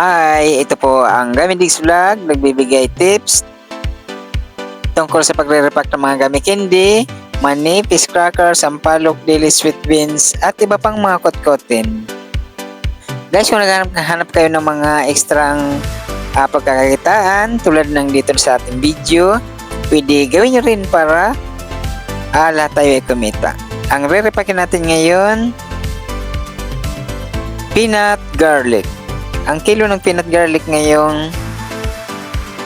Hi, ito po ang Gamindix Vlog, nagbibigay tips tungkol sa pagre-repack ng mga gamit candy, mani, fish cracker, sampalok, daily sweet beans, at iba pang mga kotkotin. Guys, kung naghahanap kayo ng mga ekstrang uh, pagkakakitaan tulad ng dito sa ating video, pwede gawin nyo rin para uh, lahat tayo ay kumita. Ang re-repackin natin ngayon, peanut garlic. Ang kilo ng peanut garlic ngayong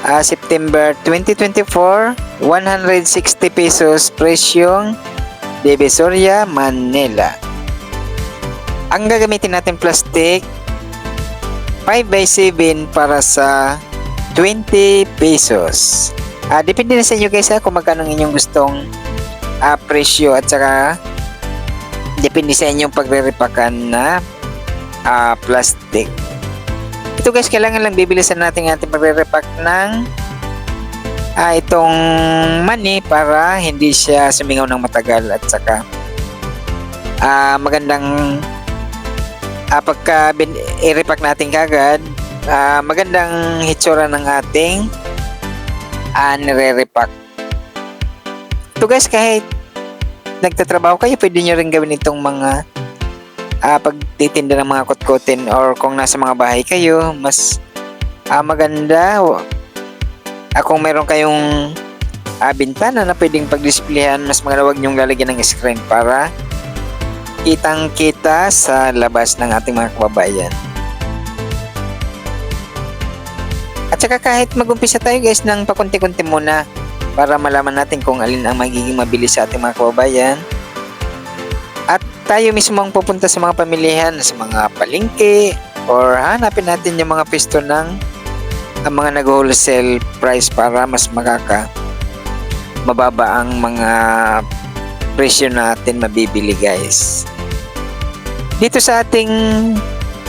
uh, September 2024, 160 pesos presyong Divisoria, Manila. Ang gagamitin natin plastic 5x7 para sa 20 pesos. Uh, depende na sa inyo guys ha, kung magkano inyong gustong uh, presyo at saka depende sa inyong pagre-repakan na uh, plastic. Ito guys, kailangan lang bibilisan natin ating pagre-repack ng uh, itong mani para hindi siya sumingaw ng matagal at saka uh, magandang uh, pagka i-repack natin kagad uh, magandang hitsura ng ating uh, nire-repack. Ito guys, kahit nagtatrabaho kayo, pwede nyo rin gawin itong mga uh, pagtitinda ng mga kutkutin or kung nasa mga bahay kayo, mas uh, maganda uh, kung meron kayong uh, bintana na pwedeng pagdisplayhan, mas maganda wag nyong lalagyan ng screen para kitang kita sa labas ng ating mga kababayan. At saka kahit magumpisa tayo guys ng pakunti-kunti muna para malaman natin kung alin ang magiging mabilis sa ating mga kababayan tayo mismo ang pupunta sa mga pamilihan, sa mga palengke, or hanapin natin yung mga pisto ng ang mga nag-wholesale price para mas makaka mababa ang mga presyo natin mabibili guys. Dito sa ating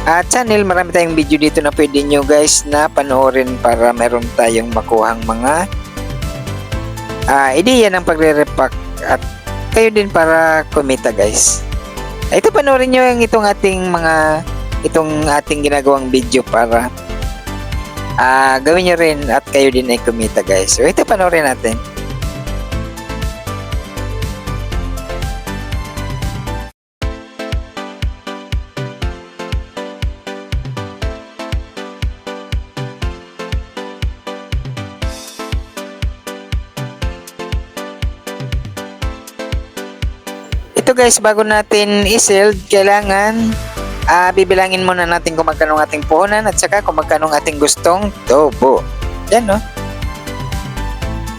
uh, channel, marami tayong video dito na pwede nyo guys na panoorin para meron tayong makuhang mga uh, ideya ng pagre-repack at kayo din para kumita guys. Ito panoorin nyo yung itong ating mga itong ating ginagawang video para uh, gawin nyo rin at kayo din ay kumita guys. So ito panoorin natin. Ito guys, bago natin i-seld, kailangan uh, bibilangin muna natin kung magkano ating puhunan at saka kung magkano ating gustong tubo. Yan no.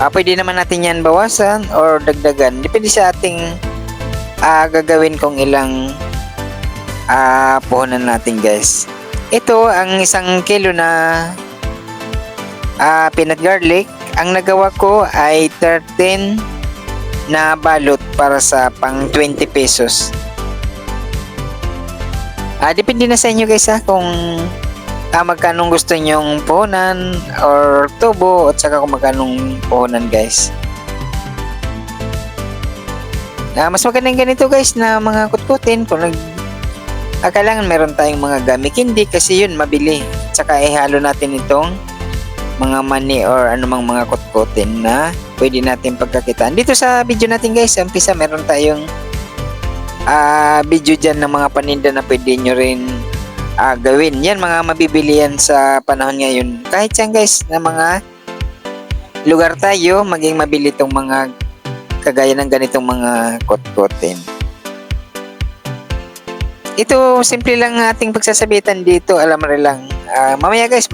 Uh, pwede naman natin yan bawasan or dagdagan. Depende sa ating uh, gagawin kung ilang uh, puhunan natin guys. Ito ang isang kilo na uh, peanut garlic. Ang nagawa ko ay 13 na balot para sa pang 20 pesos. Ah, depende na sa inyo guys ha kung ah, magkano gusto nyong puhunan or tubo at saka kung magkano puhunan guys. Ah, mas magandang ganito guys na mga kutkutin kung nag ah, kailangan meron tayong mga gamit hindi kasi yun mabili. Tsaka ihalo natin itong mga mani or anumang mga kutkutin na pwede natin pagkakitaan. Dito sa video natin guys, umpisa meron tayong uh, video dyan ng mga paninda na pwede nyo rin uh, gawin. Yan mga mabibili yan sa panahon ngayon. Kahit yan guys na mga lugar tayo, maging mabili itong mga kagaya ng ganitong mga kotkotin. Ito, simple lang ating pagsasabitan dito. Alam rin lang. Uh, mamaya guys,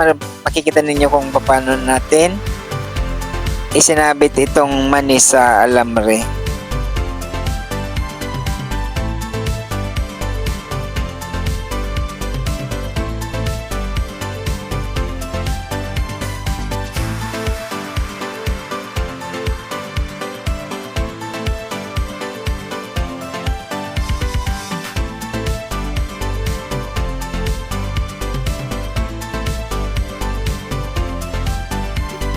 makikita ninyo kung paano natin isinabit itong mani sa alamre.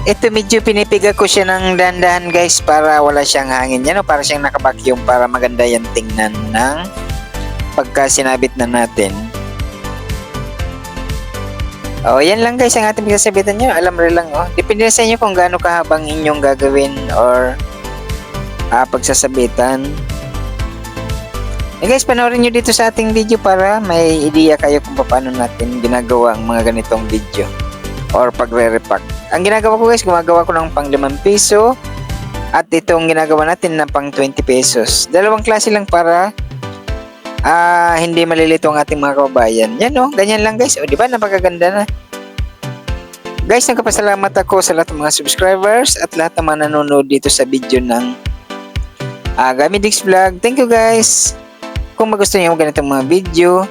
Ito medyo pinipiga ko siya ng dandahan guys para wala siyang hangin yan o para siyang nakabakyong para maganda yan tingnan ng pagka sinabit na natin Oh, yan lang guys ang ating pagsasabitan nyo. Alam rin lang, oh. Depende sa inyo kung gaano kahabang inyong gagawin or ah, pagsasabitan. Eh guys, panoorin nyo dito sa ating video para may idea kayo kung paano natin ginagawa ang mga ganitong video or pagre-repack. Ang ginagawa ko guys, gumagawa ko ng pang 5 piso at itong ginagawa natin na pang 20 pesos. Dalawang klase lang para ah hindi malilito ang ating mga kababayan. Yan oh, ganyan lang guys. O di ba napakaganda na. Guys, nagpapasalamat ako sa lahat ng mga subscribers at lahat ng mga nanonood dito sa video ng uh, Gamidix Vlog. Thank you guys. Kung magustuhan niyo ganitong mga video,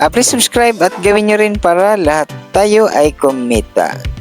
ah, please subscribe at gawin nyo rin para lahat tayo ay kumita.